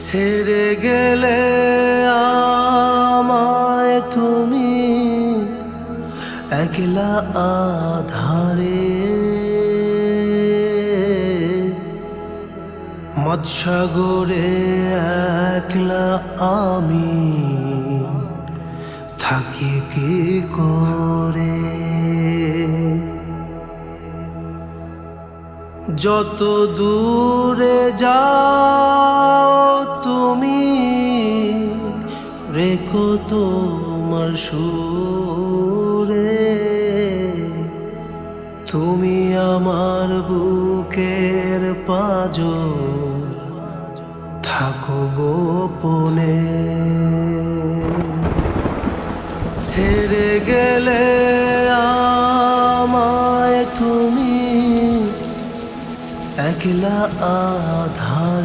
ছেড়ে গেলে আমায় তুমি একলা আধারে। মৎসাগরে একলা আমি থাকি কি করে? যত দূরে যাও রেখো তোমার সুরে। তুমি আমার বুকের পাজ থাকো গোপনে। ছেড়ে গেলে আমায় তুমি একলা আধারে